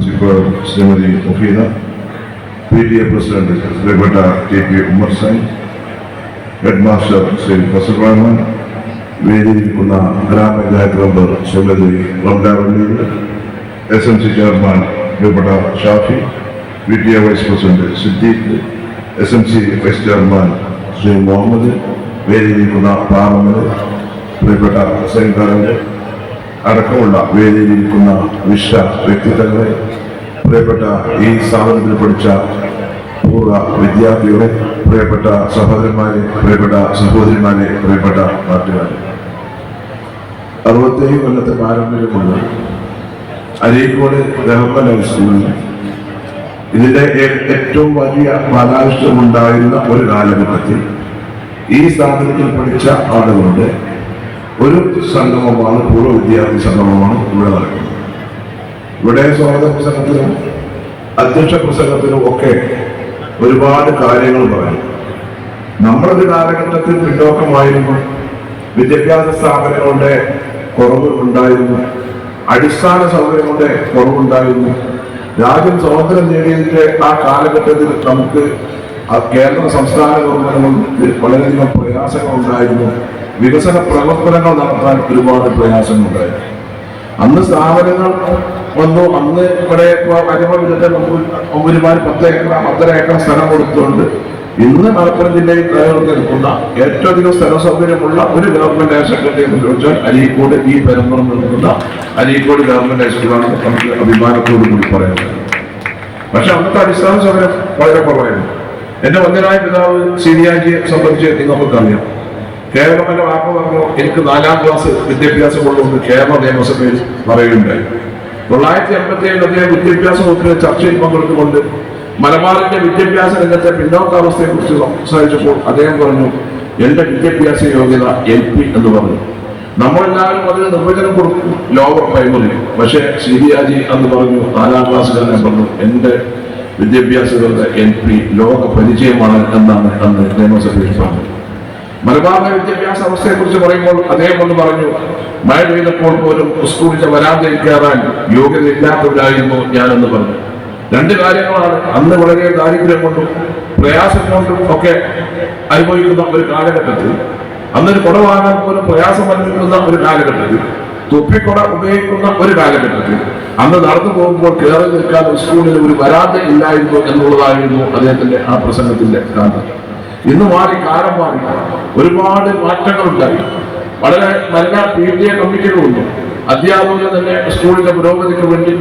principal Shrimati Mufeena P T A president ശ്രീപ്പെട്ട T P Ummer സായി head master Shri Fazal Rahman വേദിയിരിക്കുന്ന grama panchayat member Shrimati Ramlavalli S M C chairman പ്രിയപ്പെട്ട Shafi P T A vice president Siddique S M C vice chairman Shri Muhammad വേദിയിരിക്കുന്ന parliament പ്രിയപ്പെട്ട ഹസൈൻ കാരന്റെ അടക്കമുള്ള വേദിയിലിരിക്കുന്ന വിശ്വ വ്യക്തിത്വങ്ങളെ പ്രിയപ്പെട്ട ഈ സ്ഥാപനത്തിൽ പഠിച്ച പൂർവ വിദ്യാർത്ഥികളെ പ്രിയപ്പെട്ട സഹോദരന്മാരെ പ്രിയപ്പെട്ട സഹോദരിമാരെ പ്രിയപ്പെട്ട നാട്ടുകാരെ അറുപത്തേഴ് കൊല്ലത്തെ പാരമ്പര്യമുള്ള അരീക്കോട് ഗവൺമെന്റ് സ്കൂളിൽ ഇതിന്റെ ഏറ്റവും വലിയ ബാലാവിഷ്ടമുണ്ടായിരുന്ന ഒരു കാലഘട്ടത്തിൽ ഈ സ്ഥാപനത്തിൽ പഠിച്ച ആളുകളുടെ ഒരു സംഗമമാണ് പൂർവ വിദ്യാർത്ഥി സംഗമമാണ് ഇവിടെ നടക്കുന്നത്. ഇവിടെ സ്വാഗത പ്രസംഗത്തിനും അധ്യക്ഷ പ്രസംഗത്തിനും ഒക്കെ ഒരുപാട് കാര്യങ്ങൾ പറയും. നമ്മളൊരു കാലഘട്ടത്തിൽ പിന്നോക്കമായിരുന്നു. വിദ്യാഭ്യാസ സ്ഥാപനങ്ങളുടെ കുറവ് ഉണ്ടായിരുന്നു. അടിസ്ഥാന സൗകര്യങ്ങളുടെ കുറവുണ്ടായിരുന്നു. രാജ്യം സ്വാതന്ത്ര്യം നേടിയതിന്റെ ആ കാലഘട്ടത്തിൽ നമുക്ക് കേന്ദ്ര സംസ്ഥാന ഗവൺമെന്റുകൾക്ക് വളരെയധികം പ്രയാസങ്ങൾ ഉണ്ടായിരുന്നു വികസന പ്രവർത്തനങ്ങൾ നടത്താൻ ഒരുപാട് പ്രയാസങ്ങളുണ്ടായി അന്ന് സ്ഥാപനങ്ങൾ വന്നു. അന്ന് ഇവിടെ അരിമവിധത്തെ മുമ്പുമാർ പത്ത് ഏക്കർ പത്തര ഏക്കർ സ്ഥലം കൊടുത്തുകൊണ്ട് ഇന്ന് മലപ്പുറം ജില്ലയിൽ നിൽക്കുന്ന ഏറ്റവും അധികം സ്ഥല സൗകര്യമുള്ള ഒരു ഗവൺമെന്റ് ഹയർ സെക്കൻഡറി എന്ന് ചോദിച്ചാൽ അരീക്കോട് ഈ പരമ്പര നിൽക്കുന്ന അരീക്കോട് ഗവൺമെന്റ് ഹൈസ്കൂളാണ് നമുക്ക് അഭിമാനത്തോടു കൂടി പറയുന്നത്. പക്ഷെ അന്നത്തെ അടിസ്ഥാന സൗകര്യം വളരെ കുറവായിരുന്നു. എന്റെ വന്യനായ പിതാവ് സീനിയാജിയെ സംബന്ധിച്ച് നിങ്ങൾക്കറിയാം കേരളം എന്റെ വാക്ക് പറഞ്ഞു? എനിക്ക് നാലാം ക്ലാസ് വിദ്യാഭ്യാസം കൊണ്ടുവന്ന് കേരള നിയമസഭയിൽ പറയുകയുണ്ടായി. തൊള്ളായിരത്തി എൺപത്തി ഏഴ് അദ്ദേഹം വിദ്യാഭ്യാസ വകുപ്പിലെ ചർച്ചയിൽ പങ്കെടുത്തുകൊണ്ട് മലബാറിന്റെ വിദ്യാഭ്യാസ രംഗത്തെ പിന്നോക്കാവസ്ഥയെ കുറിച്ച് സംസാരിച്ചപ്പോൾ അദ്ദേഹം പറഞ്ഞു എന്റെ വിദ്യാഭ്യാസ യോഗ്യത എൽ പി എന്ന് പറഞ്ഞു. നമ്മളെല്ലാവരും അതിന് നിർവചനം കൊടുക്കും ലോവർ പ്രൈമറി പക്ഷേ ആജി അന്ന് പറഞ്ഞു നാലാം ക്ലാസ്സുകാരൻ പറഞ്ഞു എന്റെ വിദ്യാഭ്യാസ യോഗ്യത എൽ പി ലോക പരിചയമാണ് എന്നാണ് അന്ന് നിയമസഭയിൽ പറഞ്ഞത്. മലബാറിന്റെ വിദ്യാഭ്യാസ അവസ്ഥയെ കുറിച്ച് പറയുമ്പോൾ അദ്ദേഹം ഒന്ന് പറഞ്ഞു മഴ പെയ്തപ്പോൾ പോലും സ്കൂളിൽ വരാതെ കയറാൻ യോഗ്യതയില്ലാത്തവരായിരുന്നു ഞാനെന്ന് പറഞ്ഞു. രണ്ട് കാര്യങ്ങളാണ് അന്ന് വളരെ ദാരിദ്ര്യം കൊണ്ടും പ്രയാസം കൊണ്ടും ഒക്കെ അനുഭവിക്കുന്ന ഒരു കാലഘട്ടത്തിൽ അന്നൊരു കുട വാങ്ങാൻ പോലും പ്രയാസം അനുഭവിക്കുന്ന ഒരു കാലഘട്ടത്തിൽ തൊപ്പിക്കുട ഉപയോഗിക്കുന്ന ഒരു കാലഘട്ടത്തിൽ അന്ന് നടന്നു പോകുമ്പോൾ കയറി നിൽക്കാൻ സ്കൂളിൽ ഒരു വരാതെ ഇല്ലായിരുന്നു എന്നുള്ളതായിരുന്നു അദ്ദേഹത്തിന്റെ ആ പ്രസംഗത്തിന്റെ കാരണം ഇന്ന് മാറി കാലം മാറി. ഒരുപാട് മാറ്റങ്ങളുണ്ടായി വളരെ നല്ല പി ടി എ അധ്യാപകർ തന്നെ സ്കൂളിന്റെ പുരോഗതിക്ക് വേണ്ടി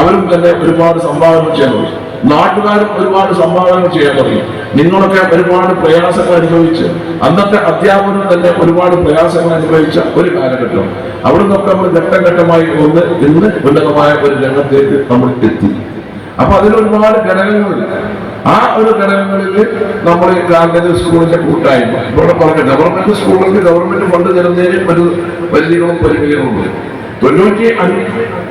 അവരും തന്നെ ഒരുപാട് സംഭാവന ചെയ്യാൻ തുടങ്ങി. നാട്ടുകാരും ഒരുപാട് സംഭാവനകൾ ചെയ്യാൻ തുടങ്ങി. നിങ്ങളൊക്കെ ഒരുപാട് പ്രയാസങ്ങൾ അനുഭവിച്ച് അന്നത്തെ അധ്യാപകരും തന്നെ ഒരുപാട് പ്രയാസങ്ങൾ അനുഭവിച്ച ഒരു കാലഘട്ടം. അവിടെ നിന്നൊക്കെ നമ്മൾ ഘട്ടം ഘട്ടമായി ഒന്ന് ഇന്ന് ഉന്നതമായ ഒരു രംഗത്തേക്ക് നമ്മൾ എത്തി. അപ്പൊ അതിൽ ഒരുപാട് ഘടകങ്ങളുണ്ട്. ആ ഒരു ഘടകങ്ങളിൽ നമ്മൾ ഗവൺമെന്റ് സ്കൂളിന്റെ കൂട്ടായ്മ. ഇവിടെ പറഞ്ഞു ഗവൺമെന്റ് സ്കൂളുകൾക്ക് ഗവൺമെന്റ് ഫണ്ട് തരുന്നതിന് ഒരു പരിധികളും പരിമിതികളുണ്ട് തൊണ്ണൂറ്റി അഞ്ച്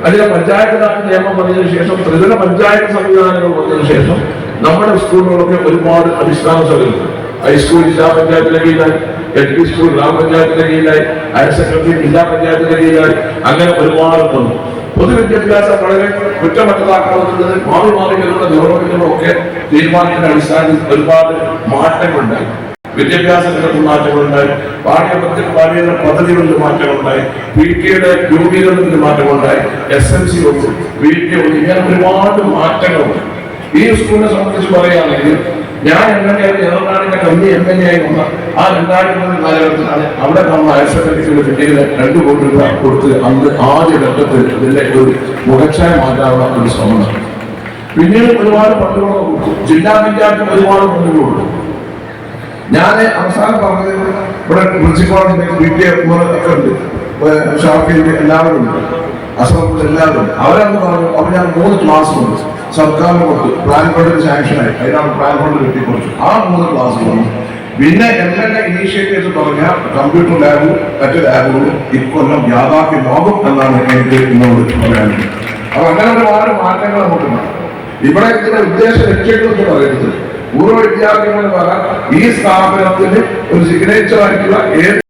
അല്ലെങ്കിൽ പഞ്ചായത്ത് രാജ് നിയമം വന്നതിന് ശേഷം ത്രിതല പഞ്ചായത്ത് സംവിധാനങ്ങൾ വന്നതിന് ശേഷം നമ്മുടെ സ്കൂളുകളൊക്കെ ഒരുപാട് അടിസ്ഥാന സൗകര്യങ്ങൾ ഹൈസ്കൂൾ ജില്ലാ പഞ്ചായത്തിന്റെ കീഴിലായി എൽ പി സ്കൂൾ ഗ്രാമപഞ്ചായത്തിന്റെ കീഴിലായി ഹയർ സെക്കൻഡറി ജില്ലാ പഞ്ചായത്തിന്റെ കീഴിലായി അങ്ങനെ ഒരുപാട് വന്നു പൊതുവിദ്യാഭ്യാസം വളരെ കുറ്റമറ്റതാക്കണമെന്നുള്ളത് മാറി മാറി വരുന്ന ഗവൺമെന്റുകളൊക്കെ തീരുമാനത്തിന്റെ അടിസ്ഥാനത്തിൽ ഒരുപാട് മാറ്റങ്ങളുണ്ടായി വിദ്യാഭ്യാസ രംഗത്ത് മാറ്റങ്ങളുണ്ടായി പാഠ്യപദ്ധതി പാഠ്യേതര പദ്ധതികളിൽ മാറ്റങ്ങളുണ്ടായി പി കെയുടെ രൂപീകരണത്തിൽ മാറ്റങ്ങളുണ്ടായി എസ് എൻ സി വന്നു പി ടി വന്നു ഇങ്ങനെ ഒരുപാട് മാറ്റങ്ങളുണ്ട്. ഈ സ്കൂളിനെ സംബന്ധിച്ച് പറയുകയാണെങ്കിൽ ഞാൻ എം എൽ എ ജനറലാണിന്റെ കമ്പനി എം എൽ എ ആയി വന്ന ആ രണ്ടായിരത്തി മൂന്ന് കാലഘട്ടത്തിലാണ് അവിടെ നമ്മൾ ഹയർ സെക്കൻഡറി കിട്ടിയത് രണ്ട് കോടി രൂപ കൊടുത്ത് അന്ന് ആദ്യ ഘട്ടത്തിൽ ഇതിന്റെ ഒരു മുഖച്ഛായ മാറ്റാനുള്ള ഒരു ശ്രമം. പിന്നീട് ഒരുപാട് ഫണ്ടുകൾ കൊടുത്തു. ജില്ലാ പഞ്ചായത്തിന് ഒരുപാട് ഫണ്ടുകൾ കൊടുത്തു. ഞാൻ അവസാനം പറഞ്ഞത് ഇവിടെ പ്രിൻസിപ്പാളുണ്ട് വി ടി എ ഒക്കെ ഉണ്ട് ഷാഫിന്റെ എല്ലാവരും ഉണ്ട് അസംബിൾ എല്ലാവരും. അവരന്ന് പറഞ്ഞു അപ്പൊ ഞാൻ മൂന്ന് ക്ലാസ് ഉണ്ട് സർക്കാരിന് കൊടുത്തു. പ്ലാൻ ഫണ്ടിന് സാങ്ഷനായി അതിനാണ് പ്ലാൻ ഫണ്ട് കിട്ടിക്കൊടുത്തു ആ മൂന്ന് ക്ലാസ് വന്നു. പിന്നെ എം എൽ എ പറഞ്ഞ കമ്പ്യൂട്ടർ ലാബും മറ്റ് ലാബുകളും ഇക്കൊല്ലം യാഥാർത്ഥ്യമാകും എന്നാണ് എനിക്ക് ഇന്നോട് പറയാനുള്ളത് അപ്പൊ അങ്ങനെ ഒരുപാട് മാറ്റങ്ങൾ നമുക്കുണ്ട് ഇവിടെ ഇതിന്റെ ഉദ്ദേശ ലക്ഷ്യങ്ങൾ പറയുന്നത് പൂർവ വിദ്യാർത്ഥികൾ എന്ന് ഈ സ്ഥാപനത്തിന് ഒരു സിഗ്നേച്ചർ ആയിട്ടുള്ള ഏത്